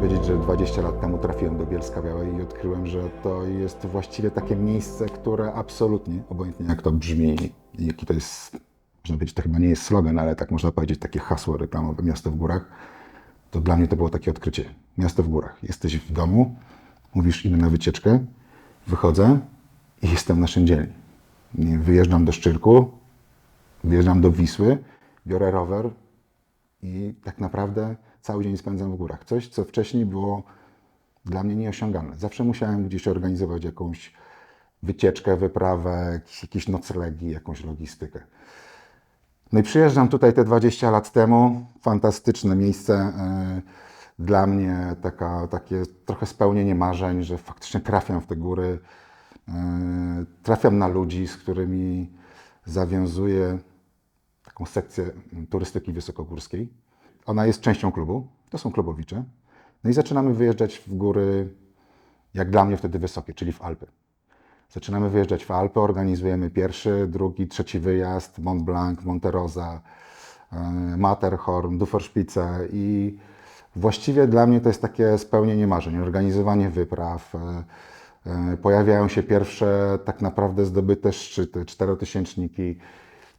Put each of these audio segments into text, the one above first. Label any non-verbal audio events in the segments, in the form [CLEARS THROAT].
powiedzieć, że 20 lat temu trafiłem do Bielska Białej i odkryłem, że to jest właściwie takie miejsce, które absolutnie, obojętnie jak to brzmi jaki to jest, można powiedzieć, to chyba nie jest slogan, ale tak można powiedzieć, takie hasło reklamowe Miasto w Górach, to dla mnie to było takie odkrycie. Miasto w Górach. Jesteś w domu, mówisz idę na wycieczkę, wychodzę i jestem w naszym Wyjeżdżam do Szczyrku, wyjeżdżam do Wisły, biorę rower i tak naprawdę cały dzień spędzam w górach. Coś, co wcześniej było dla mnie nieosiągalne. Zawsze musiałem gdzieś organizować jakąś wycieczkę, wyprawę, jakieś, noclegi, jakąś logistykę. No i przyjeżdżam tutaj te 20 lat temu. Fantastyczne miejsce. e, Dla mnie taka, takie trochę spełnienie marzeń, że faktycznie trafiam w te góry. e, Trafiam na ludzi, z którymi zawiązuję taką sekcję turystyki wysokogórskiej. Ona jest częścią klubu, to są klubowicze. No i zaczynamy wyjeżdżać w góry, jak dla mnie wtedy wysokie, czyli w Alpy. Zaczynamy wyjeżdżać w Alpy, organizujemy pierwszy, drugi, trzeci wyjazd, Mont Blanc, Monte Rosa, e, Matterhorn, Duforspice i właściwie dla mnie to jest takie spełnienie marzeń, organizowanie wypraw. e, e, Pojawiają się pierwsze tak naprawdę zdobyte szczyty, czterotysięczniki.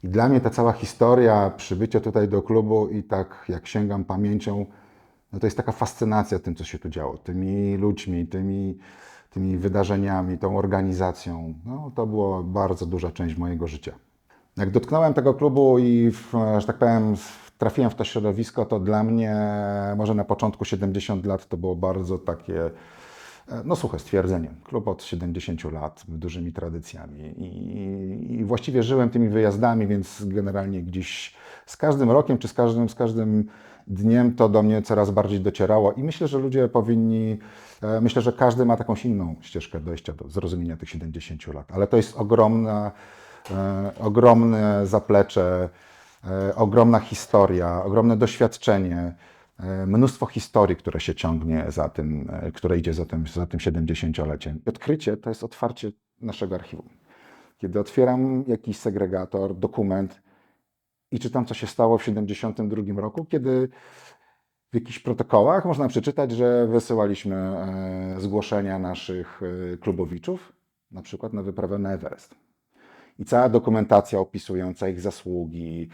I dla mnie ta cała historia przybycia tutaj do klubu i tak jak sięgam pamięcią, no to jest taka fascynacja tym, co się tu działo, tymi ludźmi, tymi, tymi wydarzeniami, tą organizacją. No, to była bardzo duża część mojego życia. Jak dotknąłem tego klubu i, w, że tak powiem, trafiłem w to środowisko, to dla mnie może na początku 70 lat to było bardzo takie, no suche stwierdzenie. Klub od 70 lat, dużymi tradycjami i, i właściwie żyłem tymi wyjazdami, więc generalnie gdzieś z każdym rokiem czy z każdym, z każdym dniem to do mnie coraz bardziej docierało i myślę, że ludzie powinni, e, myślę, że każdy ma jakąś inną ścieżkę dojścia do zrozumienia tych 70 lat, ale to jest ogromna, e, ogromne zaplecze, e, ogromna historia, ogromne doświadczenie, e, mnóstwo historii, które się ciągnie za tym, e, które idzie za tym, za tym 70-leciem. Odkrycie to jest otwarcie naszego archiwum. Kiedy otwieram jakiś segregator, dokument i czytam, co się stało w 72 roku, kiedy w jakichś protokołach można przeczytać, że wysyłaliśmy e, zgłoszenia naszych e, klubowiczów, na przykład na wyprawę na Everest. I cała dokumentacja opisująca ich zasługi,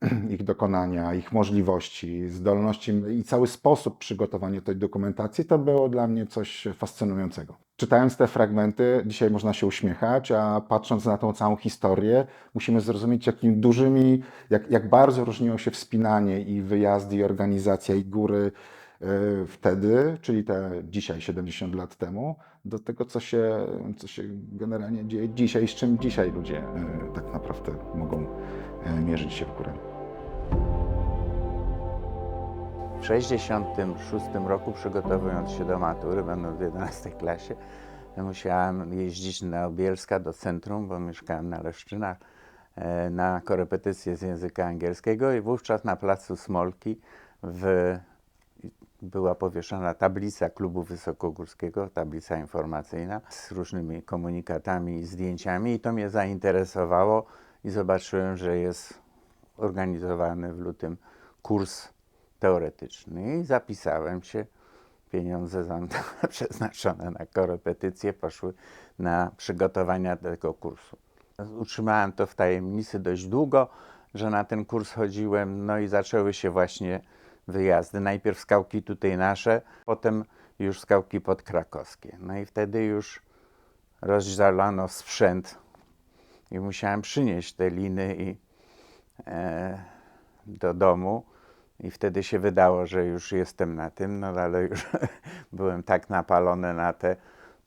[CLEARS THROAT] ich dokonania, ich możliwości, zdolności i cały sposób przygotowania tej dokumentacji, to było dla mnie coś fascynującego. Czytając te fragmenty, dzisiaj można się uśmiechać, a patrząc na tą całą historię, musimy zrozumieć, jakimi dużymi, jak, jak bardzo różniło się wspinanie i wyjazdy, i organizacja, i góry e, wtedy, czyli te dzisiaj, 70 lat temu, do tego, co się, co się generalnie dzieje dzisiaj, z czym dzisiaj ludzie e, tak naprawdę mogą mierzyć się w górę. W 1966 roku, przygotowując się do matury, będąc w 11 klasie, musiałem jeździć na Bielska do centrum, bo mieszkałem na Leszczynach, e, na korepetycje z języka angielskiego i wówczas na placu Smolki w, była powieszona tablica klubu wysokogórskiego, tablica informacyjna z różnymi komunikatami i zdjęciami i to mnie zainteresowało i zobaczyłem, że jest organizowany w lutym kurs teoretyczny i zapisałem się. Pieniądze [LAUGHS] przeznaczone na korepetycje poszły na przygotowania do tego kursu. Utrzymałem to w tajemnicy dość długo, że na ten kurs chodziłem, no i zaczęły się właśnie wyjazdy. Najpierw skałki tutaj nasze, potem już skałki podkrakowskie. No i wtedy już rozdzielano sprzęt i musiałem przynieść te liny i e, do domu. I wtedy się wydało, że już jestem na tym, no ale już [LAUGHS] byłem tak napalony na, te,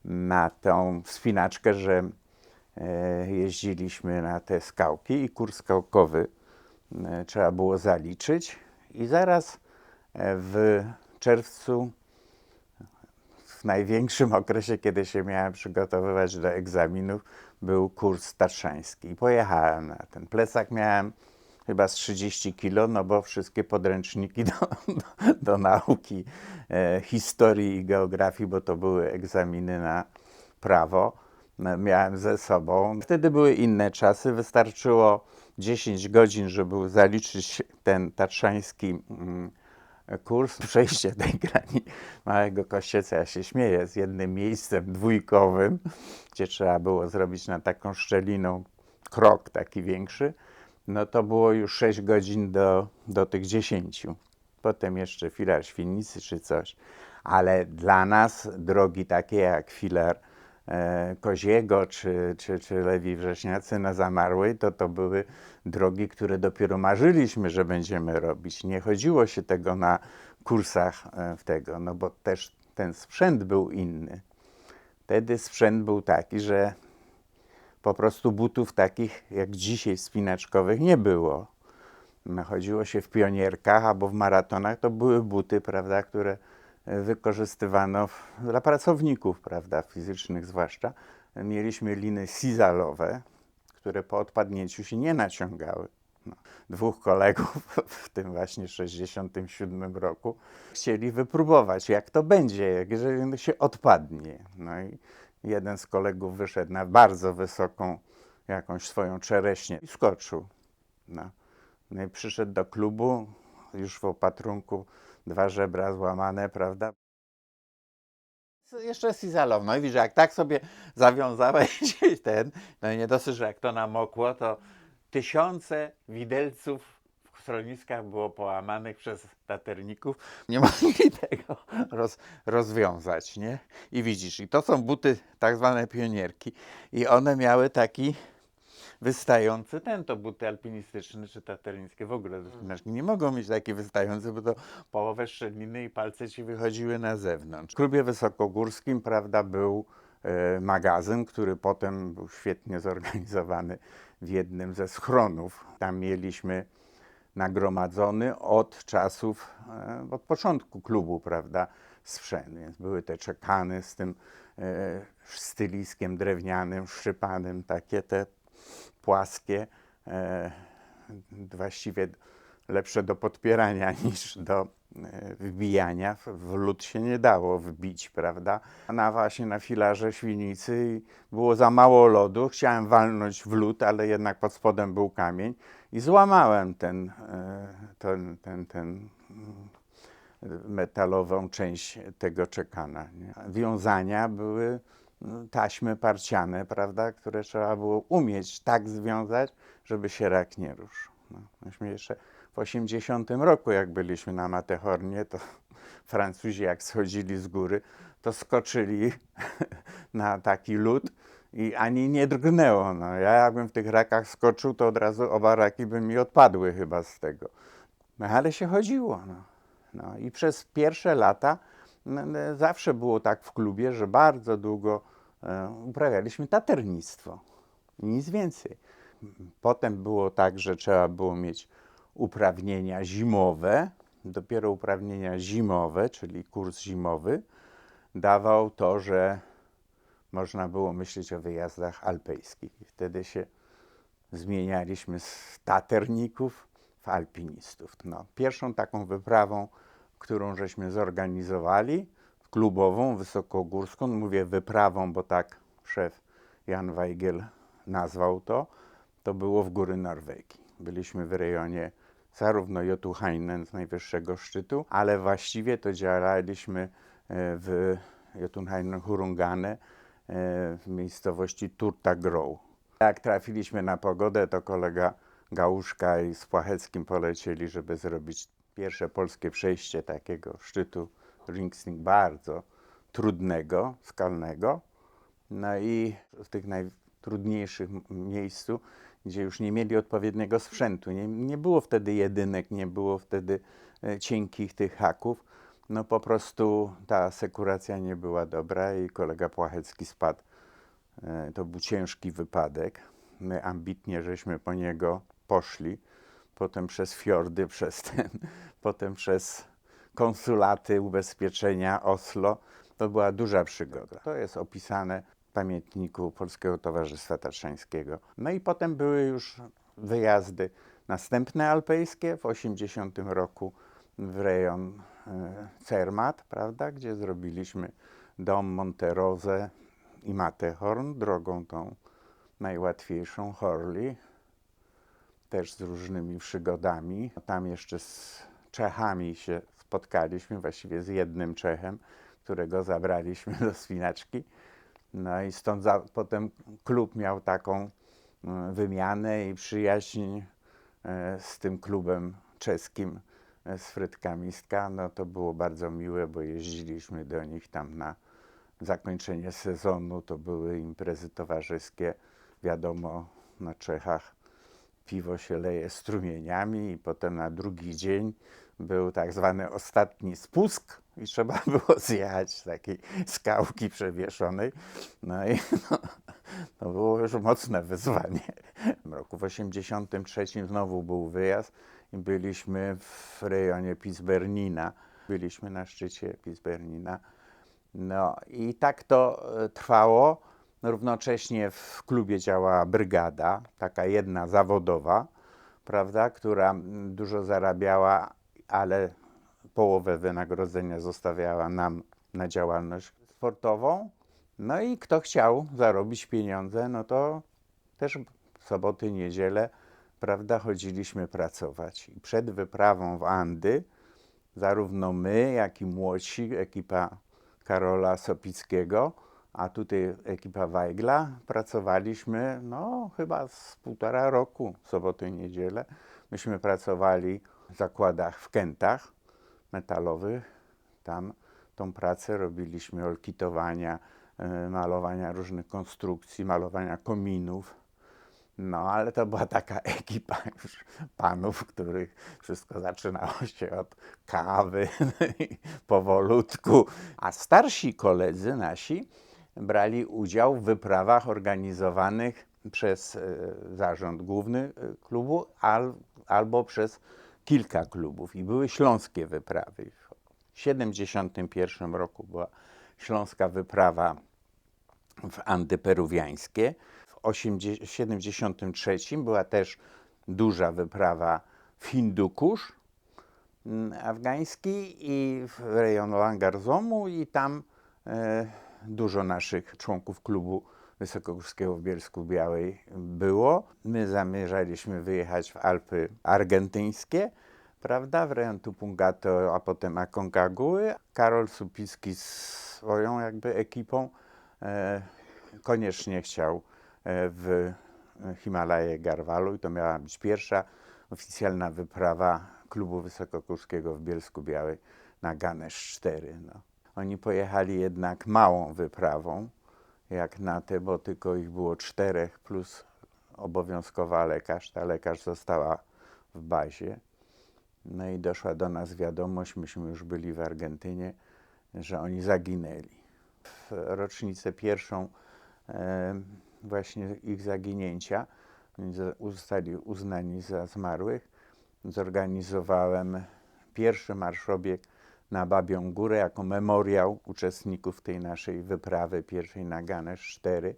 na tą wspinaczkę, że e, jeździliśmy na te skałki i kurs skałkowy e, trzeba było zaliczyć. I zaraz e, w czerwcu, w największym okresie, kiedy się miałem przygotowywać do egzaminów, był kurs tatrzański. I pojechałem na ten plecak, miałem chyba z 30 kilo, no bo wszystkie podręczniki [LAUGHS] do, do, do nauki e, historii i geografii, bo to były egzaminy na prawo, no, miałem ze sobą. Wtedy były inne czasy, wystarczyło 10 godzin, żeby zaliczyć ten tatrzański mm, kurs, [LAUGHS] przejście tej grani małego kościeca, ja się śmieję, z jednym miejscem dwójkowym, gdzie trzeba było zrobić na taką szczeliną krok taki większy, no to było już 6 godzin do, do tych 10. Potem jeszcze filar Świnicy czy coś. Ale dla nas drogi takie jak filar Koziego czy, czy, czy Lewi Wrześniacy na Zamarłej, to to były drogi, które dopiero marzyliśmy, że będziemy robić. Nie chodziło się tego na kursach e, w tego, no bo też ten sprzęt był inny. Wtedy sprzęt był taki, że po prostu butów takich jak dzisiaj spinaczkowych nie było. No, chodziło się w pionierkach albo w maratonach, to były buty, prawda, które e, wykorzystywano dla pracowników, prawda, fizycznych zwłaszcza. Mieliśmy liny sizalowe, które po odpadnięciu się nie naciągały. No, dwóch kolegów [LAUGHS] w tym właśnie 67 roku chcieli wypróbować, jak to będzie, jak jeżeli się odpadnie. No i jeden z kolegów wyszedł na bardzo wysoką jakąś swoją czereśnię i skoczył. No. No i przyszedł do klubu, już w opatrunku, dwa żebra złamane, prawda? Jeszcze Sizalow, no i widzisz, jak tak sobie zawiązałeś [LAUGHS] ten, no i nie dosyć, że jak to namokło, to tysiące widelców w schroniskach było połamanych przez taterników. Nie [LAUGHS] mogli tego roz, rozwiązać, nie? I widzisz, i to są buty tak zwane pionierki i one miały taki wystający ten, to buty alpinistyczne czy taternickie w ogóle do spinaczki nie mogą mieć taki wystający, bo to połowę szczeliny i palce ci wychodziły na zewnątrz. W klubie wysokogórskim, prawda, był e, magazyn, który potem był świetnie zorganizowany w jednym ze schronów. Tam mieliśmy nagromadzony od czasów, e, od początku klubu, prawda, sprzęt. Więc były te czekany z tym e, styliskiem drewnianym, szczypanym, takie te płaskie, e, właściwie lepsze do podpierania [LAUGHS] niż do e, wbijania. W- lód się nie dało wbić, prawda? Na właśnie na filarze świnicy było za mało lodu. Chciałem walnąć w lód, ale jednak pod spodem był kamień i złamałem ten, e, ten, ten, ten metalową część tego czekana. Wiązania były taśmy parciane, prawda, które trzeba było umieć tak związać, żeby się rak nie ruszył. No, myśmy jeszcze w 80 roku, jak byliśmy na Matterhornie, to [LAUGHS] Francuzi jak schodzili z góry, to skoczyli [LAUGHS] na taki lód i ani nie drgnęło. No, ja jakbym w tych rakach skoczył, to od razu oba raki by mi odpadły chyba z tego. No, ale się chodziło. No. No i przez pierwsze lata zawsze było tak w klubie, że bardzo długo e, uprawialiśmy taternictwo. Nic więcej. Potem było tak, że trzeba było mieć uprawnienia zimowe. Dopiero uprawnienia zimowe, czyli kurs zimowy, dawał to, że można było myśleć o wyjazdach alpejskich. Wtedy się zmienialiśmy z taterników w alpinistów. No, pierwszą taką wyprawą, którą żeśmy zorganizowali, klubową, wysokogórską, mówię wyprawą, bo tak szef Jan Weigel nazwał to, to było w góry Norwegii. Byliśmy w rejonie zarówno z najwyższego szczytu, ale właściwie to działaliśmy e, w Jotunheimen Hurungane e, w miejscowości Turtagrow. Jak trafiliśmy na pogodę, to kolega Gałuszka i z Płacheckim polecieli, żeby zrobić pierwsze polskie przejście takiego szczytu Ringsting, bardzo trudnego, skalnego. No i w tych najtrudniejszych miejscu, gdzie już nie mieli odpowiedniego sprzętu, nie, nie było wtedy jedynek, nie było wtedy e, cienkich tych haków, no po prostu ta asekuracja nie była dobra i kolega Płachecki spadł. E, To był ciężki wypadek. My ambitnie żeśmy po niego poszli, potem przez fiordy, przez ten, [LAUGHS] potem przez konsulaty ubezpieczenia Oslo. To była duża przygoda. To jest opisane w pamiętniku Polskiego Towarzystwa Tatrzańskiego. No i potem były już wyjazdy następne alpejskie w 80 roku w rejon e, Cermat, prawda, gdzie zrobiliśmy dom Monterose i Matterhorn, drogą tą najłatwiejszą, Horley, też z różnymi przygodami. Tam jeszcze z Czechami się spotkaliśmy właściwie z jednym Czechem, którego zabraliśmy [LAUGHS] do spinaczki. No i stąd za, potem klub miał taką mm, wymianę i przyjaźń e, z tym klubem czeskim, e, z Frytkamistka. No to było bardzo miłe, bo jeździliśmy do nich tam na zakończenie sezonu. To były imprezy towarzyskie. Wiadomo, na Czechach piwo się leje strumieniami i potem na drugi dzień był tak zwany ostatni spust i trzeba [LAUGHS] było zjechać takiej skałki przewieszonej. No i [LAUGHS] no, to było już mocne wyzwanie. W roku w 83 znowu był wyjazd i byliśmy w rejonie Pisbernina. Byliśmy na szczycie Pisbernina. No i tak to e, trwało. Równocześnie w klubie działała brygada, taka jedna zawodowa, prawda, która dużo zarabiała, ale połowę wynagrodzenia zostawiała nam na działalność sportową. No i kto chciał zarobić pieniądze, no to też soboty, niedzielę, prawda, chodziliśmy pracować. I przed wyprawą w Andy, zarówno my, jak i młodsi, ekipa Karola Sopickiego, a tutaj ekipa Weigla, pracowaliśmy, no chyba z półtora roku, soboty, niedzielę. Myśmy pracowali w zakładach w Kętach metalowych. Tam tą pracę robiliśmy olkitowania, e, malowania różnych konstrukcji, malowania kominów. No, ale to była taka [LAUGHS] ekipa już panów, których wszystko zaczynało się od kawy i [LAUGHS] powolutku. A starsi koledzy nasi brali udział w wyprawach organizowanych przez e, zarząd główny e, klubu al, albo przez kilka klubów. I były śląskie wyprawy. W 1971 roku była śląska wyprawa w Andy peruwiańskie. W 1973 była też duża wyprawa w Hindukusz mm, afgański i w rejon Langarzomu i tam e, dużo naszych członków klubu wysokogórskiego w Bielsku Białej było. My zamierzaliśmy wyjechać w Alpy argentyńskie, prawda, w rejon Tupungato, a potem Aconcaguły. Karol Supicki z swoją jakby ekipą e, koniecznie chciał e, w Himalaje Garwalu i to miała być pierwsza oficjalna wyprawa klubu wysokogórskiego w Bielsku Białej na Ganesz 4. No. Oni pojechali jednak małą wyprawą, jak na te, bo tylko ich było czterech plus obowiązkowa lekarz. Ta lekarz została w bazie. No i doszła do nas wiadomość, myśmy już byli w Argentynie, że oni zaginęli. W rocznicę pierwszą e, właśnie ich zaginięcia, zostali uznani za zmarłych, zorganizowałem pierwszy marszobieg na Babią Górę jako memoriał uczestników tej naszej wyprawy pierwszej na Ganesz 4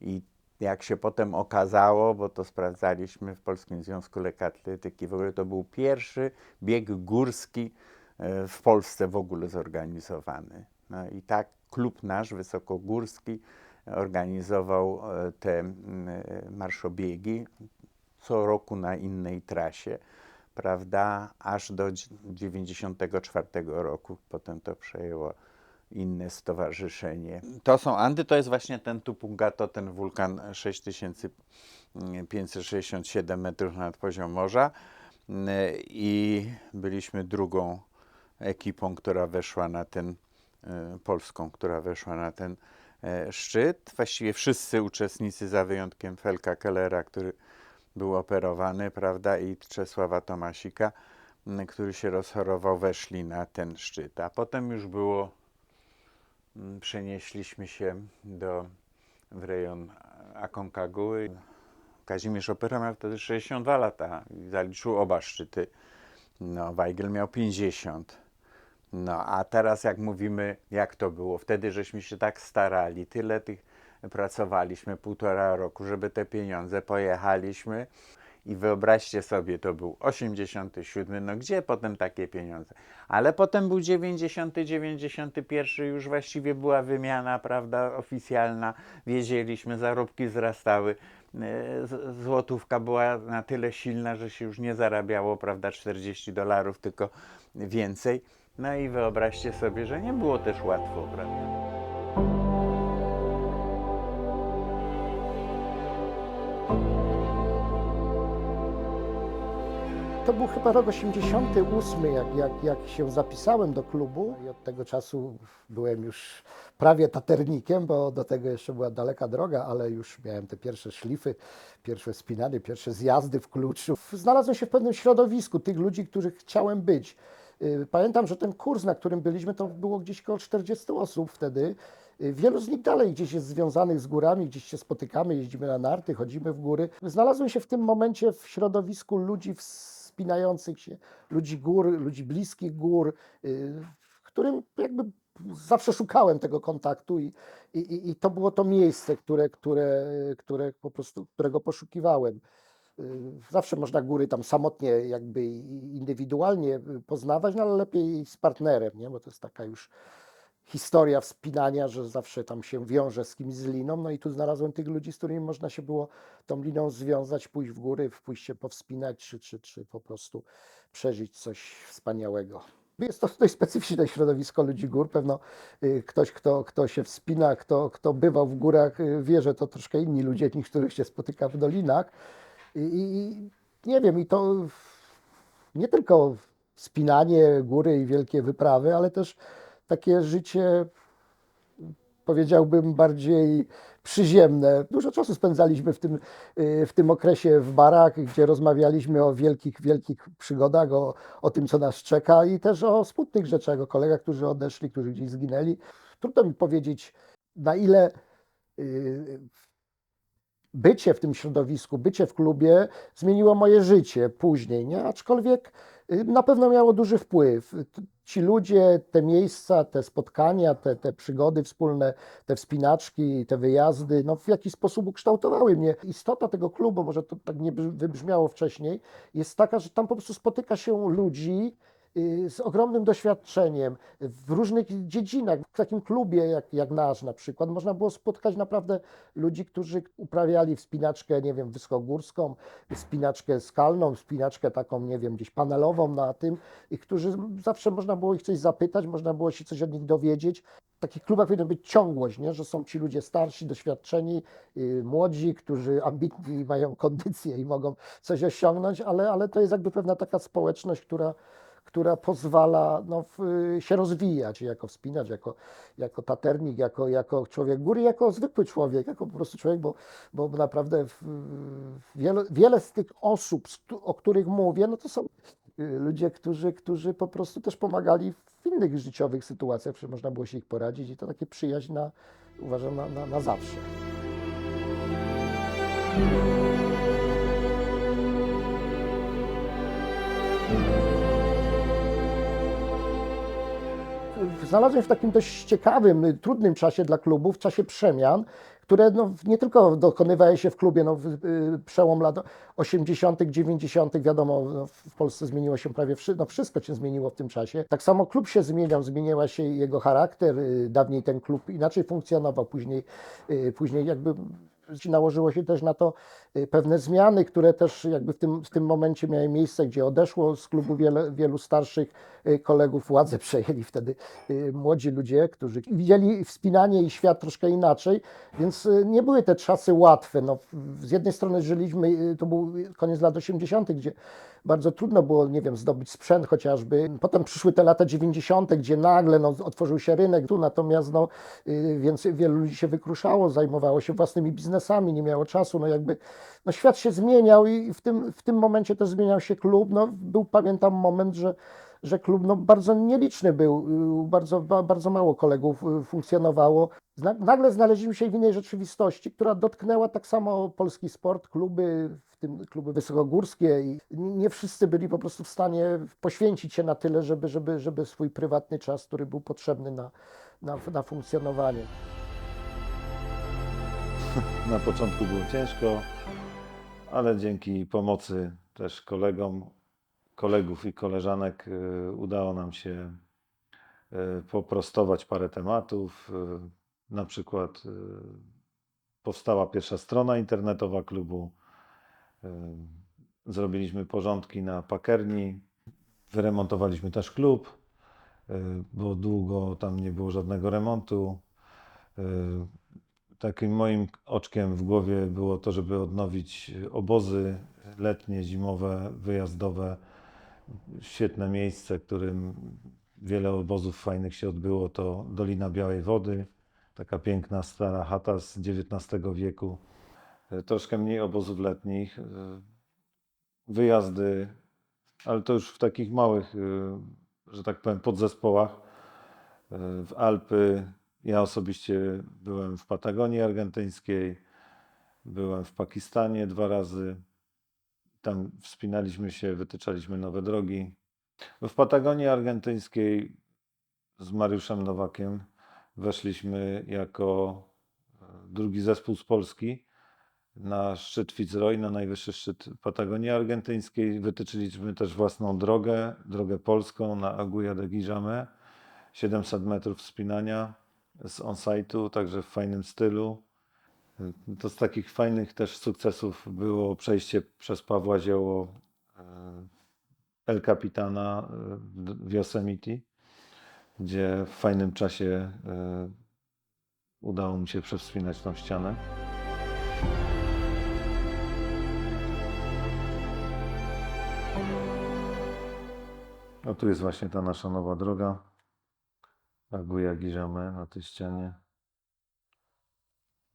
i jak się potem okazało, bo to sprawdzaliśmy w Polskim Związku Lekkoatletyki, w ogóle to był pierwszy bieg górski e, w Polsce w ogóle zorganizowany. No i tak klub nasz wysokogórski organizował e, te e, marszobiegi co roku na innej trasie, prawda, aż do 1994 roku. Potem to przejęło inne stowarzyszenie. To są Andy, to jest właśnie ten Tupungato, ten wulkan 6567 metrów nad poziom morza Mm, i byliśmy drugą ekipą, która weszła na ten, e, polską, która weszła na ten e, szczyt. Właściwie wszyscy uczestnicy, za wyjątkiem Felka Kellera, który był operowany, prawda, i Czesława Tomasika, który się rozchorował, weszli na ten szczyt. A potem już było, przenieśliśmy się do, w rejon Akonkaguły. Kazimierz Opera miał wtedy 62 lata i zaliczył oba szczyty. No, Weigel miał 50. No, a teraz jak mówimy, jak to było? Wtedy żeśmy się tak starali, tyle tych pracowaliśmy, półtora roku, żeby te pieniądze pojechaliśmy. I wyobraźcie sobie, to był 87, no gdzie potem takie pieniądze? Ale potem był 90, 91, już właściwie była wymiana, prawda, oficjalna. Wiedzieliśmy, zarobki wzrastały. E, Złotówka była na tyle silna, że się już nie zarabiało, prawda, 40 dolarów, tylko więcej. No i wyobraźcie sobie, że nie było też łatwo, prawda? To był chyba rok 88, jak, jak, jak się zapisałem do klubu i od tego czasu byłem już prawie taternikiem, bo do tego jeszcze była daleka droga, ale już miałem te pierwsze szlify, pierwsze spinany, pierwsze zjazdy w kluczu. Znalazłem się w pewnym środowisku tych ludzi, których chciałem być. Y, Pamiętam, że ten kurs, na którym byliśmy, to było gdzieś około 40 osób wtedy. Y, Wielu z nich dalej gdzieś jest związanych z górami, gdzieś się spotykamy, jeździmy na narty, chodzimy w góry. Znalazłem się w tym momencie w środowisku ludzi wspinających się, ludzi gór, ludzi bliskich gór, y, w którym jakby zawsze szukałem tego kontaktu i, i, i- to było to miejsce, które, które, które po prostu, którego poszukiwałem. Y, Zawsze można góry tam samotnie, jakby indywidualnie poznawać, no ale lepiej z partnerem, nie? bo to jest taka już historia wspinania, że zawsze tam się wiąże z kimś z liną. No i tu znalazłem tych ludzi, z którymi można się było tą liną związać, pójść w góry, pójść się powspinać, czy, czy, czy po prostu przeżyć coś wspaniałego. Jest to dość specyficzne środowisko ludzi gór. Pewno y, ktoś, kto, kto się wspina, kto, kto bywał w górach, y, wie, że to troszkę inni ludzie niż których się spotyka w dolinach. I, i nie wiem, i to nie tylko wspinanie góry i wielkie wyprawy, ale też takie życie, powiedziałbym, bardziej przyziemne. Dużo czasu spędzaliśmy w tym, y, w tym okresie w barach, gdzie rozmawialiśmy o wielkich, wielkich przygodach, o, o tym, co nas czeka i też o smutnych rzeczach, o kolegach, którzy odeszli, którzy gdzieś zginęli. Trudno mi powiedzieć, na ile y, bycie w tym środowisku, bycie w klubie zmieniło moje życie później, nie? Aczkolwiek na pewno miało duży wpływ. T- Ci ludzie, te miejsca, te spotkania, te, te przygody wspólne, te wspinaczki, te wyjazdy, no w jakiś sposób ukształtowały mnie. Istota tego klubu, może to tak nie brzmi- wybrzmiało wcześniej, jest taka, że tam po prostu spotyka się ludzi, y, z ogromnym doświadczeniem w różnych dziedzinach. W takim klubie jak, jak nasz na przykład można było spotkać naprawdę ludzi, którzy uprawiali wspinaczkę, nie wiem, wysokogórską, wspinaczkę skalną, wspinaczkę taką, nie wiem, gdzieś panelową na tym i którzy zawsze można było ich coś zapytać, można było się coś od nich dowiedzieć. W takich klubach powinna być ciągłość, nie? że są ci ludzie starsi, doświadczeni, yy, młodzi, którzy ambitni mają kondycję i mogą coś osiągnąć, ale, ale to jest jakby pewna taka społeczność, która która pozwala no, w, się rozwijać jako wspinacz, jako, jako taternik, jako, jako człowiek góry, jako zwykły człowiek, jako po prostu człowiek, bo, bo naprawdę w, wiele, wiele z tych osób, o których mówię, no to są y, ludzie, którzy, którzy po prostu też pomagali w innych życiowych sytuacjach, że można było się ich poradzić i to takie przyjaźń na, uważam na, na, na zawsze. Znalazłem się w takim dość ciekawym, y, trudnym czasie dla klubu, w czasie przemian, które no, nie tylko dokonywały się w klubie, no, w, y, przełom lat 80., 90., wiadomo, no, w Polsce zmieniło się prawie wszystko, no, wszystko się zmieniło w tym czasie. Tak samo klub się zmieniał, zmieniła się jego charakter, y, dawniej ten klub inaczej funkcjonował, później, później jakby nałożyło się też na to y, pewne zmiany, które też jakby w tym, w tym momencie miały miejsce, gdzie odeszło z klubu wiele, wielu starszych y, kolegów, władzę przejęli wtedy y, młodzi ludzie, którzy widzieli wspinanie i świat troszkę inaczej, więc nie były te czasy łatwe. No, z jednej strony żyliśmy, to był koniec lat 80., gdzie bardzo trudno było, nie wiem, zdobyć sprzęt chociażby. Potem przyszły te lata 90., gdzie nagle no, otworzył się rynek tu, natomiast no, y, więc wielu ludzi się wykruszało, zajmowało się własnymi biznesami, nie miało czasu, no jakby no, świat się zmieniał i w tym, w tym momencie też zmieniał się klub. No, był, pamiętam, moment, że że klub no, bardzo nieliczny był, y, bardzo, ba- bardzo mało kolegów y, funkcjonowało. Nagle znaleźliśmy się w innej rzeczywistości, która dotknęła tak samo polski sport, kluby, w tym kluby wysokogórskie i nie wszyscy byli po prostu w stanie poświęcić się na tyle, żeby, żeby, żeby swój prywatny czas, który był potrzebny na, na, na funkcjonowanie. [LAUGHS] Na początku było ciężko, ale dzięki pomocy też kolegom, kolegów i koleżanek y, udało nam się y, poprostować parę tematów. Y, Na przykład powstała pierwsza strona internetowa klubu. Zrobiliśmy porządki na pakerni. Wyremontowaliśmy też klub. bo długo tam nie było żadnego remontu. Y, Takim moim oczkiem w głowie było to, żeby odnowić obozy letnie, zimowe, wyjazdowe. Świetne miejsce, którym wiele obozów fajnych się odbyło, to Dolina Białej Wody, taka piękna stara chata z XIX wieku. Y, Troszkę mniej obozów letnich, y, wyjazdy, ale to już w takich małych, y, że tak powiem, podzespołach. W Alpy, ja osobiście byłem w Patagonii Argentyńskiej, byłem w Pakistanie dwa razy. Tam wspinaliśmy się, wytyczaliśmy nowe drogi. W Patagonii Argentyńskiej z Mariuszem Nowakiem weszliśmy jako e, drugi zespół z Polski na szczyt Fitzroy, na najwyższy szczyt Patagonii Argentyńskiej. Wytyczyliśmy też własną drogę, drogę polską na Aguja de Guijame. 700 metrów wspinania z on-site'u, także w fajnym stylu. To z takich fajnych też sukcesów było przejście przez Pawła Zioło e, El Capitana e, w Yosemite, gdzie w fajnym czasie e, udało mi się przewspinać tą ścianę. No tu jest właśnie ta nasza nowa droga. Aguja Giżame na tej ścianie.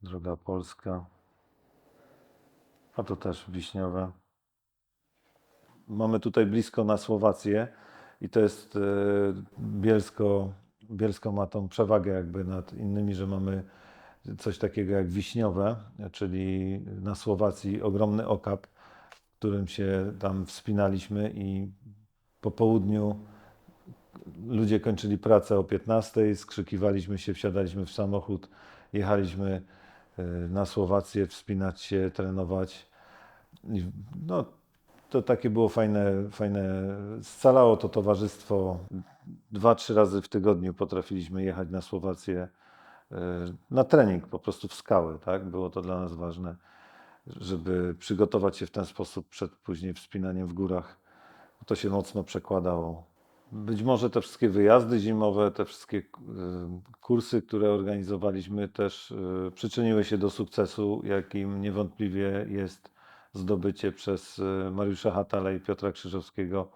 Droga polska. A to też wiśniowe. Mamy tutaj blisko na Słowację i to jest e, Bielsko, Bielsko ma tą przewagę jakby nad innymi, że mamy coś takiego jak wiśniowe, czyli na Słowacji ogromny okap, którym się tam wspinaliśmy i po południu ludzie kończyli pracę o 15, skrzykiwaliśmy się, wsiadaliśmy w samochód, jechaliśmy e, na Słowację, wspinać się, trenować. No, to takie było fajne, fajne. Scalało to towarzystwo. Dwa, trzy razy w tygodniu potrafiliśmy jechać na Słowację na trening, po prostu w skały, tak? Było to dla nas ważne, żeby przygotować się w ten sposób przed później wspinaniem w górach. To się mocno przekładało. Być może te wszystkie wyjazdy zimowe, te wszystkie y, kursy, które organizowaliśmy, też y, przyczyniły się do sukcesu, jakim niewątpliwie jest zdobycie przez y, Mariusza Hatala i Piotra Krzyżowskiego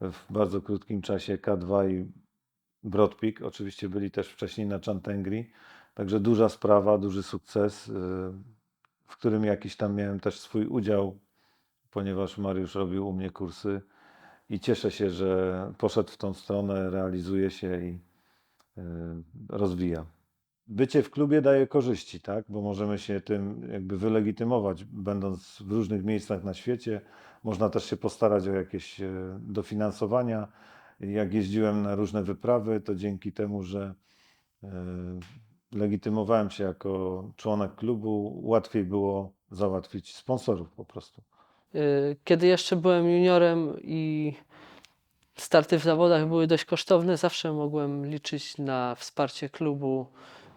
w bardzo krótkim czasie K2 i Broad Peak. Oczywiście byli też wcześniej na Chantengri, także duża sprawa, duży sukces, y, w którym jakiś tam miałem też swój udział, ponieważ Mariusz robił u mnie kursy i cieszę się, że poszedł w tą stronę, realizuje się i y, rozwija. Bycie w klubie daje korzyści, tak? Bo możemy się tym jakby wylegitymować, będąc w różnych miejscach na świecie. Można też się postarać o jakieś e, dofinansowania. Jak jeździłem na różne wyprawy, to dzięki temu, że e, legitymowałem się jako członek klubu, łatwiej było załatwić sponsorów po prostu. Y, Kiedy jeszcze byłem juniorem i starty w zawodach były dość kosztowne, zawsze mogłem liczyć na wsparcie klubu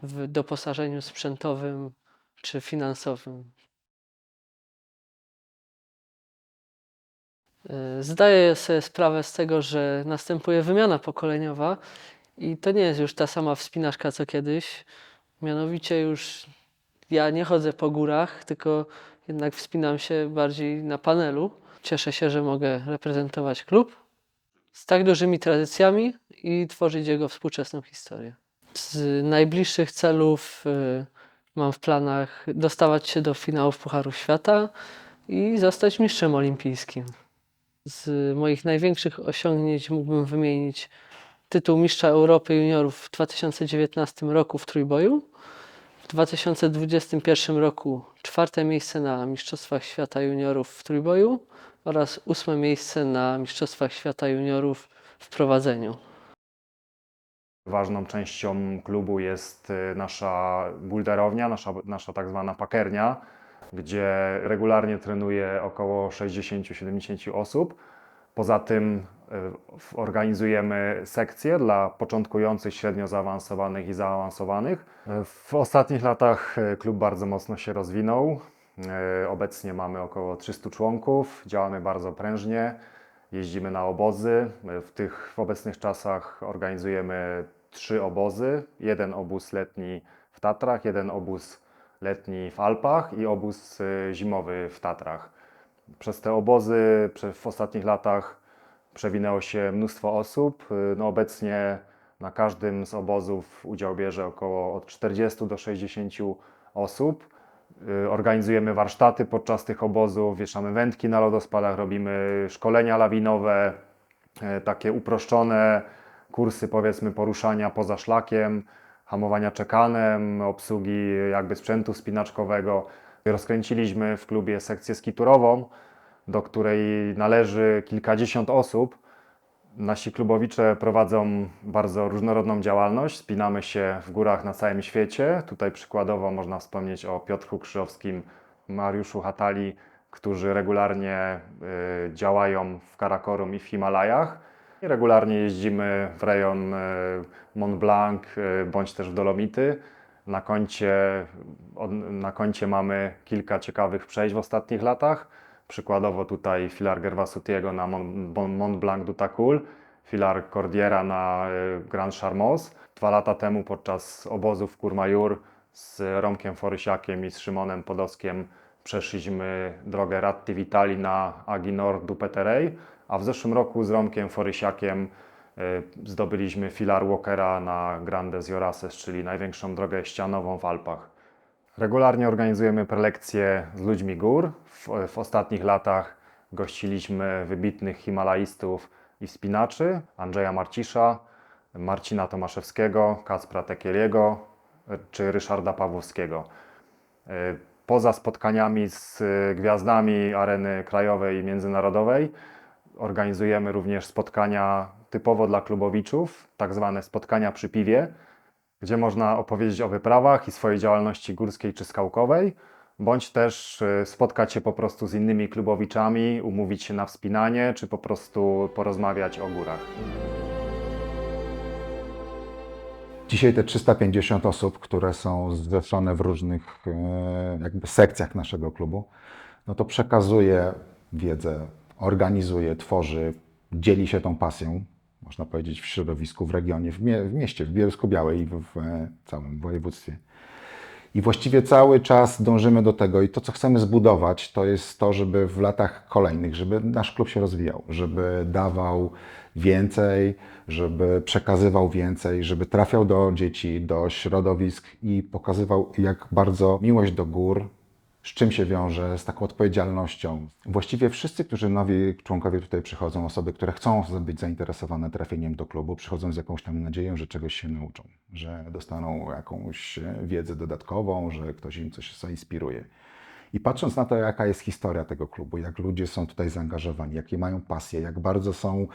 w doposażeniu sprzętowym czy finansowym. Zdaję sobie sprawę z tego, że następuje wymiana pokoleniowa i to nie jest już ta sama wspinaczka co kiedyś. Mianowicie już ja nie chodzę po górach, tylko jednak wspinam się bardziej na panelu. Cieszę się, że mogę reprezentować klub z tak dużymi tradycjami i tworzyć jego współczesną historię. Z najbliższych celów y, mam w planach dostawać się do finałów Pucharu Świata i zostać mistrzem olimpijskim. Z moich największych osiągnięć mógłbym wymienić tytuł mistrza Europy juniorów w 2019 roku w trójboju. W 2021 roku czwarte miejsce na Mistrzostwach Świata Juniorów w trójboju oraz ósme miejsce na Mistrzostwach Świata Juniorów w prowadzeniu. Ważną częścią klubu jest y, nasza boulderownia, nasza, nasza tak zwana pakernia, gdzie regularnie trenuje około 60-70 osób. Poza tym w- organizujemy sekcje dla początkujących, średnio zaawansowanych i zaawansowanych. W ostatnich latach y, klub bardzo mocno się rozwinął. Y, Obecnie mamy około 300 członków, działamy bardzo prężnie. jeździmy na obozy. W tych w obecnych czasach organizujemy trzy obozy. Jeden obóz letni w Tatrach, jeden obóz letni w Alpach i obóz y, zimowy w Tatrach. Przez te obozy w ostatnich latach przewinęło się mnóstwo osób. Y, No obecnie na każdym z obozów udział bierze około od 40 do 60 osób. Y, Organizujemy warsztaty podczas tych obozów, wieszamy wędki na lodospadach, robimy szkolenia lawinowe, takie uproszczone kursy powiedzmy poruszania poza szlakiem, hamowania czekanem, obsługi jakby sprzętu spinaczkowego. Rozkręciliśmy w klubie sekcję skiturową, do której należy kilkadziesiąt osób. Nasi klubowicze prowadzą bardzo różnorodną działalność. Spinamy się w górach na całym świecie. Tutaj przykładowo można wspomnieć o Piotrku Krzyżowskim, Mariuszu Hatali, którzy regularnie y, działają w Karakorum i w Himalajach. Regularnie jeździmy w rejon y, Mont Blanc y, bądź też w Dolomity. Na koncie, na koncie mamy kilka ciekawych przejść w ostatnich latach. Przykładowo tutaj filar Gervasutiego na Mont, Blanc du Tacul, filar Cordiera na y, Grand Charmos. Dwa lata temu podczas obozu w Courmayeur z Romkiem Forysiakiem i z Szymonem Podoskiem przeszliśmy drogę Ratti Vitali na Aginor du Peterey, a w zeszłym roku z Romkiem Forysiakiem y, zdobyliśmy filar Walkera na Grandes Jorases, czyli największą drogę ścianową w Alpach. Regularnie organizujemy prelekcje z ludźmi gór. W, w ostatnich latach gościliśmy wybitnych himalaistów i wspinaczy Andrzeja Marcisza, Marcina Tomaszewskiego, Kacpra Tekieliego e, czy Ryszarda Pawłowskiego. E, Poza spotkaniami z gwiazdami areny krajowej i międzynarodowej organizujemy również spotkania typowo dla klubowiczów, tak zwane spotkania przy piwie, gdzie można opowiedzieć o wyprawach i swojej działalności górskiej czy skałkowej, bądź też y, spotkać się po prostu z innymi klubowiczami, umówić się na wspinanie, czy po prostu porozmawiać o górach. Dzisiaj te 350 osób, które są zrzeszone w różnych e, jakby sekcjach naszego klubu, no to przekazuje wiedzę, organizuje, tworzy, dzieli się tą pasją, można powiedzieć, w środowisku, w regionie, w, mie- w mieście, w Bielsku-Białej i w, w całym województwie. I właściwie cały czas dążymy do tego i to, co chcemy zbudować, to jest to, żeby w latach kolejnych, żeby nasz klub się rozwijał, żeby dawał więcej, żeby przekazywał więcej, żeby trafiał do dzieci, do środowisk i pokazywał, jak bardzo miłość do gór, z czym się wiąże, z taką odpowiedzialnością. Właściwie wszyscy, którzy nowi członkowie tutaj przychodzą, osoby, które chcą być zainteresowane trafieniem do klubu, przychodzą z jakąś tam nadzieją, że czegoś się nauczą, że dostaną jakąś wiedzę dodatkową, że ktoś im coś zainspiruje. I patrząc na to, jaka jest historia tego klubu, jak ludzie są tutaj zaangażowani, jakie mają pasje, jak bardzo są,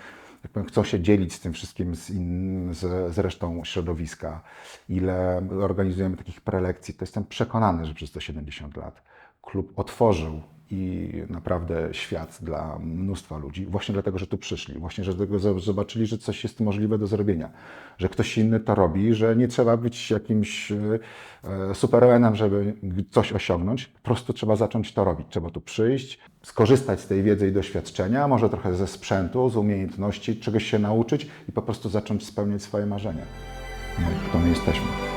jak powiem, chcą się dzielić z tym wszystkim z, in, z, z resztą środowiska, ile organizujemy takich prelekcji, to jestem przekonany, że przez te 70 lat klub otworzył i naprawdę świat dla mnóstwa ludzi, właśnie dlatego, że tu przyszli, właśnie, że tego zo- zobaczyli, że coś jest możliwe do zrobienia, że ktoś inny to robi, że nie trzeba być jakimś e, supermanem, żeby coś osiągnąć, po prostu trzeba zacząć to robić, trzeba tu przyjść, skorzystać z tej wiedzy i doświadczenia, może trochę ze sprzętu, z umiejętności, czegoś się nauczyć i po prostu zacząć spełniać swoje marzenia. No to my jesteśmy.